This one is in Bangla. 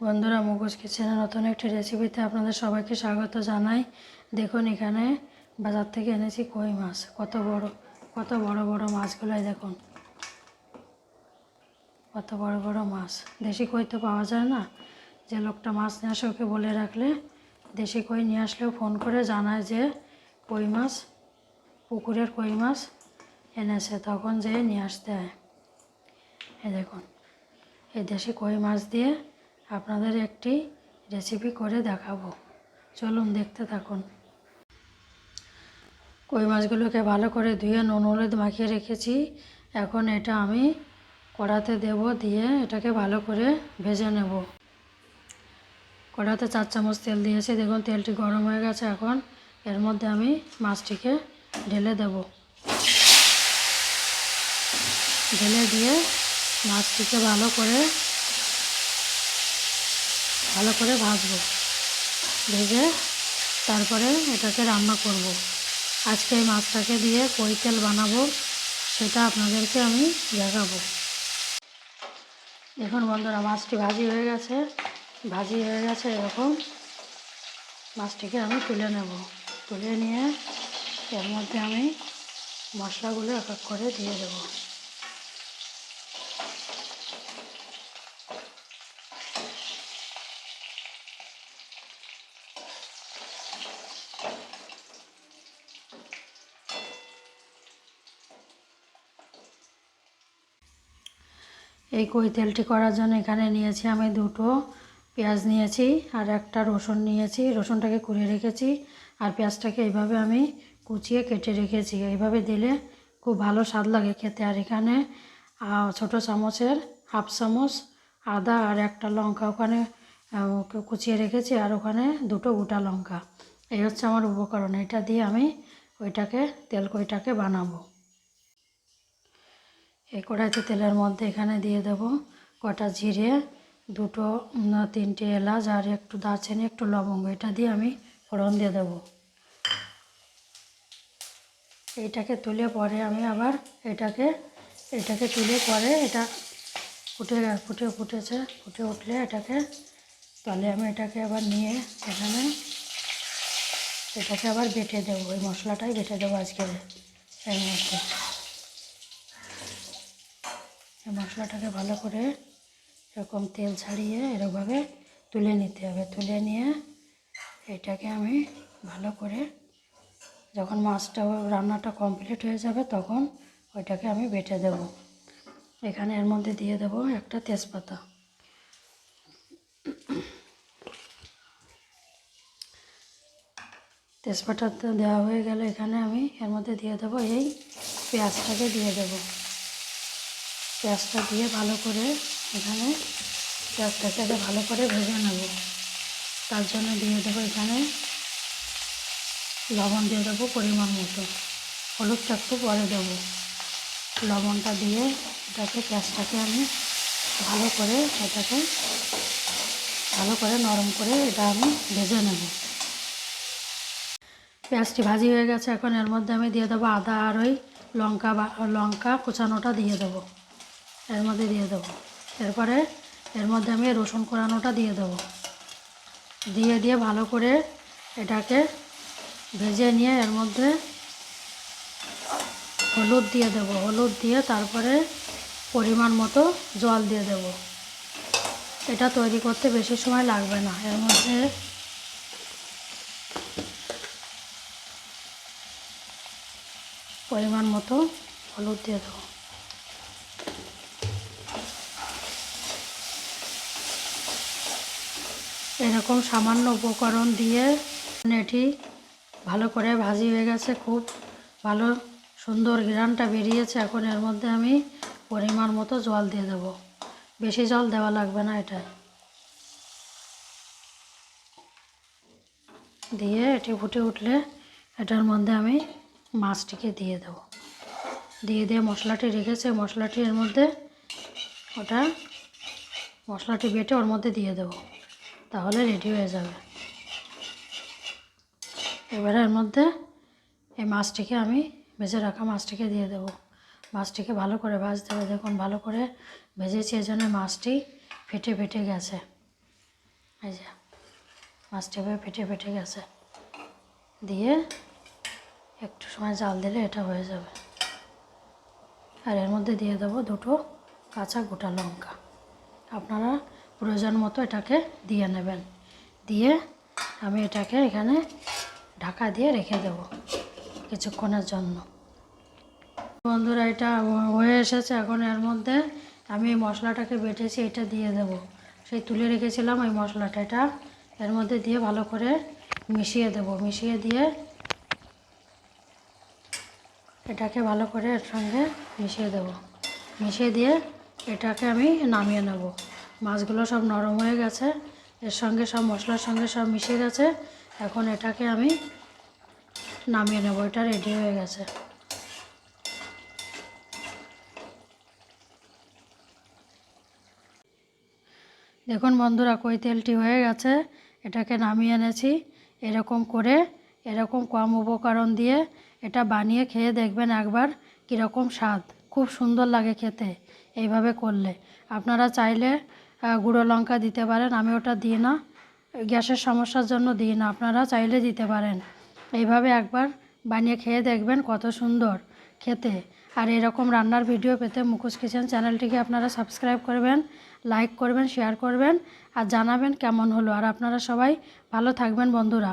বন্ধুরা মুখোশ কিচেনে নতুন একটি রেসিপিতে আপনাদের সবাইকে স্বাগত জানাই। দেখুন, এখানে বাজার থেকে এনেছি কই মাছ। কত বড় কত বড় বড় মাছগুলোই দেখুন। কত বড় বড় মাছ। দেশি কই তো পাওয়া যায় না। যে লোকটা মাছ নিয়ে আসে, ওকে বলে রাখলে। দেশি কই নিয়ে আসলেও ফোন করে জানায় যে কই মাছ, পুকুরের কই মাছ এনেছে। তখন যেয়ে নিয়ে আসতে হয়। এই দেখুন, এই দেশি কই মাছ দিয়ে আপনাদের একটি রেসিপি করে দেখাবো। চলুন দেখতে থাকুন। কই মাছগুলোকে ভালো করে ধুয়ে নুন হলুদ মাখিয়ে রেখেছি। এখন এটা আমি কড়াতে দেব দিয়ে এটাকে ভালো করে ভেজে নেব। কড়াতে চার চামচ তেল দিয়েছি। দেখুন, তেলটি গরম হয়ে গেছে এখন। এর মধ্যে আমি মাছটিকে ঢেলে দেব। ঢেলে দিয়ে মাছটিকে ভালো করে ভালো করে ভাজবো। ভেজে তারপরে এটাকে রান্না করব। আজকে এই মাছটাকে দিয়ে কই তেল বানাবো সেটা আপনাদেরকে আমি দেখাবো। দেখুন বন্ধুরা, মাছটি ভাজি হয়ে গেছে। ভাজি হয়ে গেছে, এরকম মাছটিকে আমি তুলে নেব। তুলে নিয়ে এর মধ্যে আমি মশলাগুলো এক এক করে দিয়ে দেবো। এই কই তেলটি করার জন্য এখানে নিয়েছি আমি দুটো পেঁয়াজ নিয়েছি আর একটা রসুন নিয়েছি। রসুনটাকে কুড়িয়ে রেখেছি আর পেঁয়াজটাকে এইভাবে আমি কুচিয়ে কেটে রেখেছি। এইভাবে দিলে খুব ভালো স্বাদ লাগে খেতে। আর এখানে ছোটো চামচের হাফ চামচ আদা আর একটা লঙ্কা ওখানে কুচিয়ে রেখেছি আর ওখানে দুটো গোটা লঙ্কা। এই হচ্ছে আমার উপকরণ। এটা দিয়ে আমি ওইটাকে তেল কইটাকে বানাবো। এই কড়াইতে তেলের মধ্যে এখানে দিয়ে দেব কটা জিরে, দুটো তিনটে এলাচ আর একটু দারচিনি, একটু লবঙ্গ। এটা দিয়ে আমি ফোড়ন দিয়ে দেব। এইটাকে তুলে পরে আমি আবার এটাকে এটাকে তুলে পরে এটা ফুটে ফুটে ফুটেছে, ফুটে উঠলে এটাকে তাহলে আমি এটাকে আবার নিয়ে এখানে এটাকে আবার বেটে দেবো। ওই মশলাটাই বেটে দেবো আজকে এর মধ্যে মশলাটাকে ভালো করে এরকম তেল ছাড়িয়ে এরকমভাবে তুলে নিতে হবে। তুলে নিয়ে এটাকে আমি ভালো করে যখন মাছটা, রান্নাটা কমপ্লিট হয়ে যাবে তখন ওইটাকে আমি বেটে দেব। এখানে এর মধ্যে দিয়ে দেব একটা তেজপাতা। তেজপাতাটা দেওয়া হয়ে গেলে এখানে আমি এর মধ্যে দিয়ে দেবো, এই পেঁয়াজটাকে দিয়ে দেবো। পেঁয়াজটা দিয়ে ভালো করে এখানে পেঁয়াজটাকে ভালো করে ভেজে নেব। তার জন্য দিয়ে দেবো এখানে লবণ দিয়ে দেবো পরিমাণ মতো। হলুদটা একটু পরে দেবো। লবণটা দিয়ে এটাকে, পেঁয়াজটাকে আমি ভালো করে এটাকে ভালো করে নরম করে এটা আমি ভেজে নেব। পেঁয়াজটি ভাজি হয়ে গেছে। এখন এর মধ্যে আমি দিয়ে দেবো আদা আর ওই লঙ্কা বা, লঙ্কা কুচানোটা দিয়ে দেবো। এর মধ্যে দিয়ে দেবো। এরপরে এর মধ্যে আমি রসুন কোরানোটা দিয়ে দেবো। দিয়ে দিয়ে ভালো করে এটাকে ভেজে নিয়ে এর মধ্যে হলুদ দিয়ে দেবো। হলুদ দিয়ে তারপরে পরিমাণ মতো জল দিয়ে দেব। এটা তৈরি করতে বেশি সময় লাগবে না। এর মধ্যে পরিমাণ মতো হলুদ দিয়ে দেবো। এরকম সামান্য উপকরণ দিয়ে এটি ভালো করে ভাজি হয়ে গেছে, খুব ভালো সুন্দর ঘ্রাণটা বেরিয়েছে। এখন এর মধ্যে আমি পরিমাণ মতো জল দিয়ে দেব। বেশি জল দেওয়া লাগবে না এটা। দিয়ে এটি ফুটে উঠলে এটার মধ্যে আমি মাছটিকে দিয়ে দেব। দিয়ে দিয়ে মশলাটি রেখেছে, মশলাটি এর মধ্যে ওটা মশলাটি বেটে ওর মধ্যে দিয়ে দেবো। তাহলে রেডি হয়ে যাবে। এবারে এর মধ্যে এই মাছটিকে আমি ভেজে রাখা মাছটিকে দিয়ে দেবো। মাছটিকে ভালো করে ভাজতে হবে। দেখুন, ভালো করে ভেজেছি এই জন্য মাছটি ফেটে ফেটে গেছে। এই যে, মাছটা এভাবে ফেটে ফেটে গেছে। দিয়ে একটু সময় জাল দিলে এটা হয়ে যাবে। আর এর মধ্যে দিয়ে দেবো দুটো কাঁচা গোটা লঙ্কা। আপনারা প্রয়োজন মতো এটাকে দিয়ে নেবেন। দিয়ে আমি এটাকে এখানে ঢাকা দিয়ে রেখে দেব কিছুক্ষণের জন্য। বন্ধুরা, এটা হয়ে এসেছে। এখন এর মধ্যে আমি এই মশলাটাকে বেটেছি, এটা দিয়ে দেব। সেই তুলে রেখেছিলাম ওই মশলাটা, এটা এর মধ্যে দিয়ে ভালো করে মিশিয়ে দেব। মিশিয়ে দিয়ে এটাকে ভালো করে এর সঙ্গে মিশিয়ে দেব। মিশিয়ে দিয়ে এটাকে আমি নামিয়ে নেব। মাছগুলো সব নরম হয়ে গেছে। এর সঙ্গে সব মশলার সঙ্গে সব মিশে গেছে। এখন এটাকে আমি নামিয়ে নেব। এটা রেডি হয়ে গেছে। দেখুন বন্ধুরা, কই তেলটি হয়ে গেছে। এটাকে নামিয়ে এনেছি। এরকম করে, এরকম কম উপকরণ দিয়ে এটা বানিয়ে খেয়ে দেখবেন একবার কীরকম স্বাদ। খুব সুন্দর লাগে খেতে এইভাবে করলে। আপনারা চাইলে গুঁড়ো লঙ্কা দিতে পারেন। আমি ওটা দিই না। গ্যাসের সমস্যার জন্য দিই না। আপনারা চাইলে দিতে পারেন। এইভাবে একবার বানিয়ে খেয়ে দেখবেন কত সুন্দর খেতে। আর এরকম রান্নার ভিডিও পেতে মুখোশ কিচেন চ্যানেলটিকে আপনারা সাবস্ক্রাইব করবেন, লাইক করবেন, শেয়ার করবেন, আর জানাবেন কেমন হলো। আর আপনারা সবাই ভালো থাকবেন বন্ধুরা।